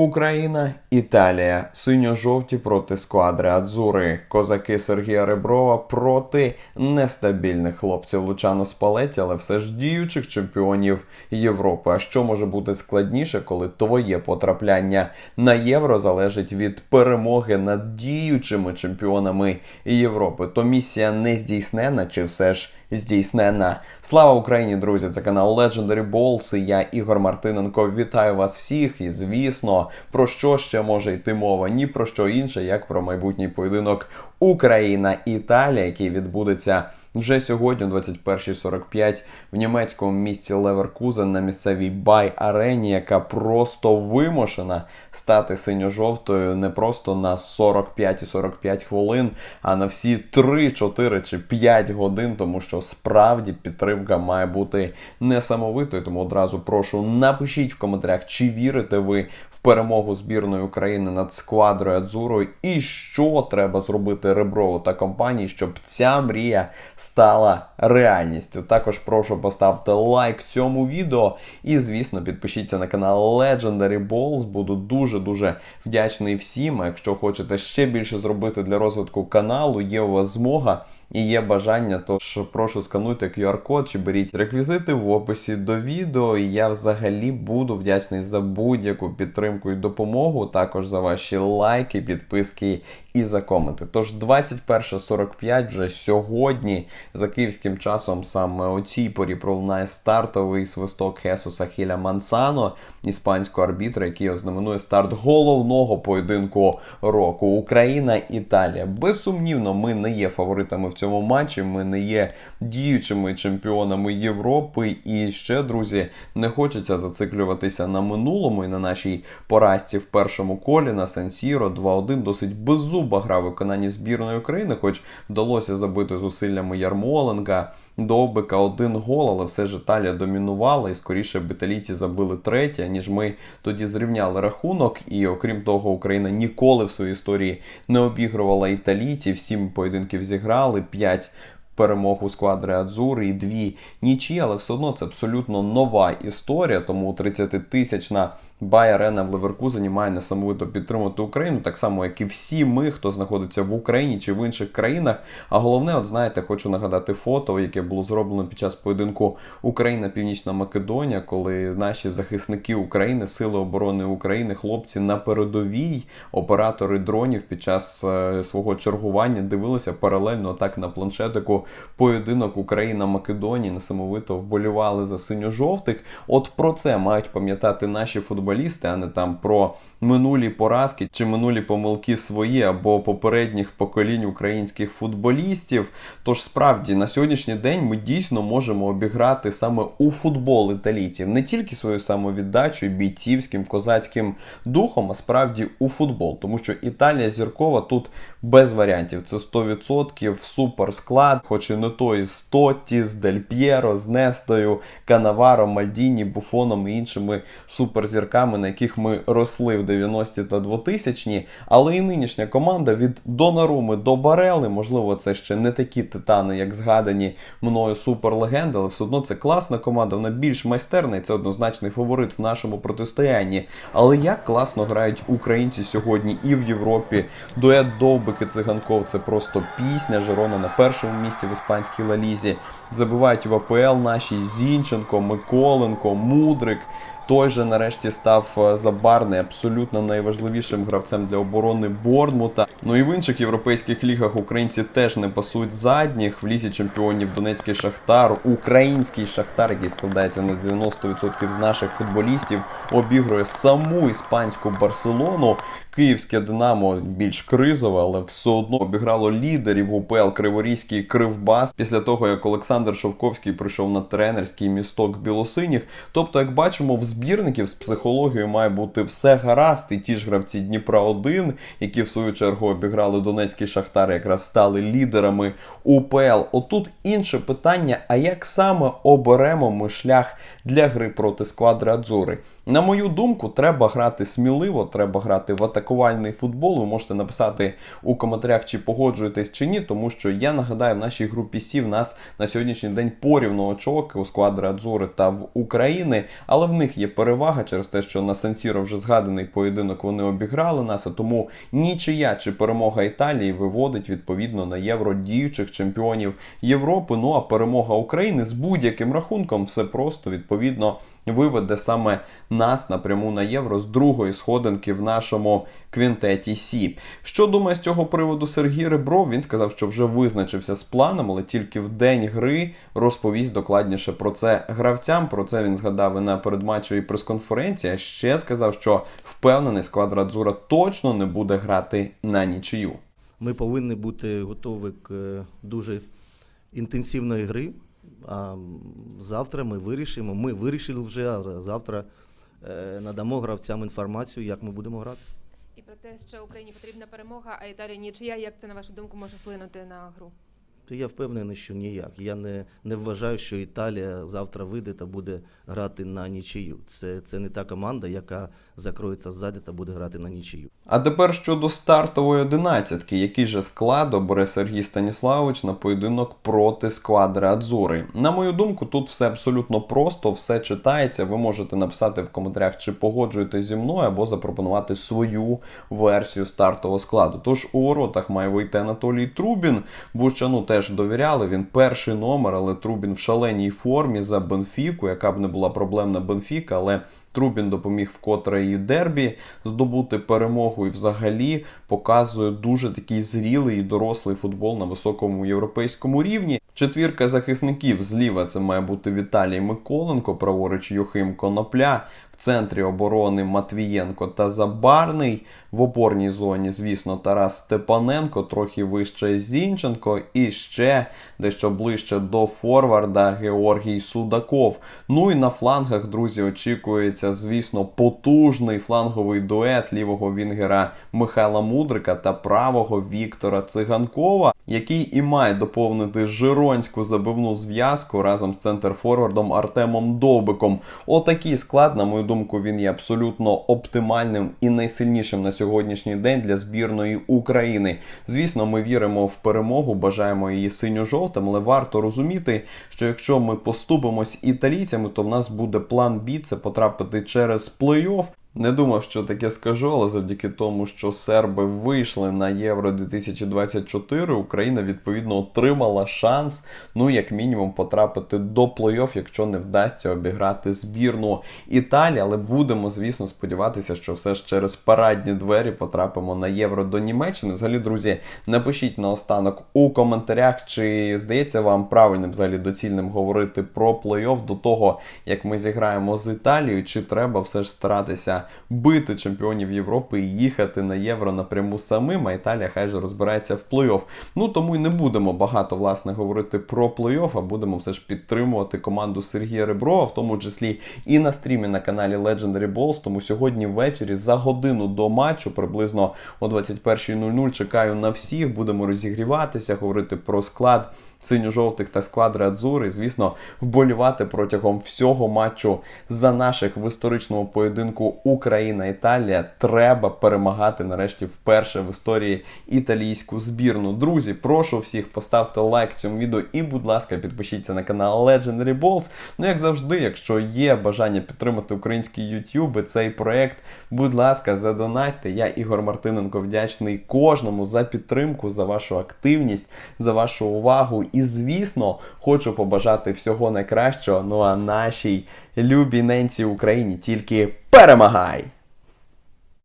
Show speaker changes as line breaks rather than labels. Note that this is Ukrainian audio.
Україна, Італія, синьо-жовті проти сквадри Адзури, козаки Сергія Реброва проти нестабільних хлопців Лучано Спалеті, але все ж діючих чемпіонів Європи. А що може бути складніше, коли твоє потрапляння на євро залежить від перемоги над діючими чемпіонами Європи? То місія не здійснена чи все ж? Здійснена. Слава Україні, друзі! Це канал Legendary Balls і Я Ігор Мартиненко. Вітаю вас всіх. І звісно, про що ще може йти мова? Ні про що інше, як про майбутній поєдинок Україна-Італія, який відбудеться вже сьогодні, о 21.45 в німецькому місті Леверкузен на місцевій Бай-арені, яка просто вимушена стати синьо-жовтою не просто на 45 і 45 хвилин, а на всі 3, 4 чи 5 годин, тому що справді підтримка має бути несамовитою. Тому одразу прошу напишіть в коментарях, чи вірите ви в перемогу збірної України над сквадрою Адзурою, і що треба зробити Реброву та компанії, щоб ця мрія стала реальністю. Також прошу поставити лайк цьому відео і, звісно, підпишіться на канал Legendary Balls. Буду дуже-дуже вдячний всім. Якщо хочете ще більше зробити для розвитку каналу, є у вас змога і є бажання, тож прошу скануйте QR-код чи беріть реквізити в описі до відео. І я взагалі буду вдячний за будь-яку підтримку і допомогу, також за ваші лайки, підписки і за коменти. Тож 21.45 вже сьогодні за київським часом саме о цій порі пролунає стартовий свисток Хесуса Хіля Мансано, іспанського арбітра, який ознаменує старт головного поєдинку року. Україна Італія. Безсумнівно, ми не є фаворитами в цьому матчі. Ми не є діючими чемпіонами Європи. І ще, друзі, не хочеться зациклюватися на минулому і на нашій поразці в першому колі на Сен-Сіро 2-1. Досить беззуба гра в виконанні збірної України, хоч вдалося забити зусиллями Ярмоленка. Довбика один гол, але все ж Італія домінувала, і скоріше б італійці забили третє, ніж ми тоді зрівняли рахунок. І окрім того, Україна ніколи в своїй історії не обігрувала італійців. Сім поєдинків зіграли, п'ять перемог у сквадри Адзури і дві нічі, але все одно це абсолютно нова історія. Тому 30-тисячна Бай-арена в Леверкузені має несамовито підтримувати Україну, так само, як і всі ми, хто знаходиться в Україні чи в інших країнах. А головне, от знаєте, хочу нагадати фото, яке було зроблено під час поєдинку Україна-Північна Македонія, коли наші захисники України, Сили оборони України, хлопці на передовій, оператори дронів під час е, свого чергування дивилися паралельно так на планшетику поєдинок Україна-Македонія, несамовито вболівали за синьо-жовтих. От про це мають пам'ятати наші футболісти, а не там про минулі поразки чи минулі помилки свої або попередніх поколінь українських футболістів. Тож справді на сьогоднішній день ми дійсно можемо обіграти саме у футбол італійців не тільки свою самовіддачу, бійцівським козацьким духом, а справді у футбол, тому що Італія зіркова тут без варіантів. Це 100% супер склад, хоч і не той з Тотті, з Дель П'єро, з Нестою, Канаваром, Мальдіні, Буфоном і іншими суперзірками, на яких ми росли в 90-ті та 2000-ні. Але і нинішня команда від Донаруми до Барели, можливо, це ще не такі титани, як згадані мною суперлегенди, але все одно це класна команда, вона більш майстерна і це однозначний фаворит в нашому протистоянні. Але як класно грають українці сьогодні і в Європі. Дует Довбики Циганков це просто пісня. Жерона на першому місці в іспанській лалізі. Забивають в АПЛ наші Зінченко, Миколенко, Мудрик. Той же нарешті став е, Забарний абсолютно найважливішим гравцем для оборони Борнмута. Ну і в інших європейських лігах українці теж не пасують задніх. В лізі чемпіонів Донецький Шахтар, український Шахтар, який складається на 90% з наших футболістів, обігрує саму іспанську Барселону. Київське Динамо більш кризове, але все одно обіграло лідерів УПЛ Криворізький Кривбас після того, як Олександр Шовковський прийшов на тренерський місток білосиніх. Тобто, як бачимо, в збірників з психологією має бути все гаразд, і ті ж гравці Дніпра 1 які в свою чергу обіграли Донецький Шахтар, якраз стали лідерами УПЛ. Отут інше питання: а як саме оберемо ми шлях для гри проти сквадри Адзури? На мою думку, треба грати сміливо, треба грати в атакувальний футбол. Ви можете написати у коментарях, чи погоджуєтесь чи ні, тому що я нагадаю, в нашій групі Сі в нас на сьогоднішній день порівну очок у сквадри Адзури та в України, але в них є перевага через те, що на Сансіро вже згаданий поєдинок вони обіграли нас, а тому нічия чи перемога Італії виводить відповідно на євро діючих чемпіонів Європи. Ну а перемога України з будь-яким рахунком все просто відповідно виведе саме нас напряму на євро з другої сходинки в нашому квінтеті Сі. Що думає з цього приводу Сергій Ребров? Він сказав, що вже визначився з планом, але тільки в день гри розповість докладніше про це гравцям. Про це він згадав і на передматчевій прес-конференції. А ще сказав, що впевнений склад Радзура точно не буде грати на нічию.
Ми повинні бути готові к е, дуже інтенсивної гри. А завтра ми вирішимо. Ми вирішили вже, а завтра е, надамо гравцям інформацію, як ми будемо грати.
Те, що Україні потрібна перемога, а Італія нічия. Як це на вашу думку може вплинути на гру?
То я впевнений, що ніяк. Я не, не вважаю, що Італія завтра вийде та буде грати на нічию. Це, це не та команда, яка закроється ззаді та буде грати на нічию.
А тепер щодо стартової одинадцятки, який же склад обере Сергій Станіславович на поєдинок проти сквадри Адзури. На мою думку, тут все абсолютно просто, все читається. Ви можете написати в коментарях, чи погоджуєтесь зі мною, або запропонувати свою версію стартового складу. Тож у воротах має вийти Анатолій Трубін. Бучану теж довіряли. Він перший номер, але Трубін в шаленій формі за Бенфіку, яка б не була проблемна Бенфіка, але Трубін допоміг вкотре і дербі здобути перемогу і взагалі показує дуже такий зрілий і дорослий футбол на високому європейському рівні. Четвірка захисників зліва це має бути Віталій Миколенко, праворуч Юхим Конопля. Центрі оборони Матвієнко та Забарний. В опорній зоні, звісно, Тарас Степаненко, трохи вище Зінченко, і ще дещо ближче до Форварда Георгій Судаков. Ну і на флангах, друзі, очікується, звісно, потужний фланговий дует лівого вінгера Михайла Мудрика та правого Віктора Циганкова, який і має доповнити жиронську забивну зв'язку разом з центр-форвардом Артемом Довбиком. Отакий склад, на мою думку, він є абсолютно оптимальним і найсильнішим на сьогоднішній день для збірної України. Звісно, ми віримо в перемогу, бажаємо її синьо-жовтим, але варто розуміти, що якщо ми поступимось італійцями, то в нас буде план Бі це потрапити через плей-офф. Не думав, що таке скажу, але завдяки тому, що серби вийшли на Євро 2024, Україна відповідно отримала шанс, ну як мінімум, потрапити до плей-офф, якщо не вдасться обіграти збірну Італії. Але будемо, звісно, сподіватися, що все ж через парадні двері потрапимо на Євро до Німеччини. Взагалі, друзі, напишіть наостанок у коментарях, чи здається вам правильним взагалі доцільним говорити про плей-офф до того, як ми зіграємо з Італією, чи треба все ж старатися бити чемпіонів Європи і їхати на євро напряму самим, а Італія хай же розбирається в плей-офф. Ну тому й не будемо багато власне говорити про плей-офф, а будемо все ж підтримувати команду Сергія Реброва, в тому числі і на стрімі на каналі Legendary Balls. Тому сьогодні ввечері за годину до матчу, приблизно о 21.00, чекаю на всіх. Будемо розігріватися, говорити про склад синьо-жовтих та сквадри Адзури. Звісно, вболівати протягом всього матчу за наших в історичному поєдинку Україна-Італія. Треба перемагати нарешті вперше в історії італійську збірну. Друзі, прошу всіх поставте лайк цьому відео і, будь ласка, підпишіться на канал Legendary Balls. Ну, як завжди, якщо є бажання підтримати український YouTube і цей проект, будь ласка, задонатьте. Я Ігор Мартиненко вдячний кожному за підтримку, за вашу активність, за вашу увагу. І, звісно, хочу побажати всього найкращого. Ну а нашій любій ненці Україні тільки перемагай!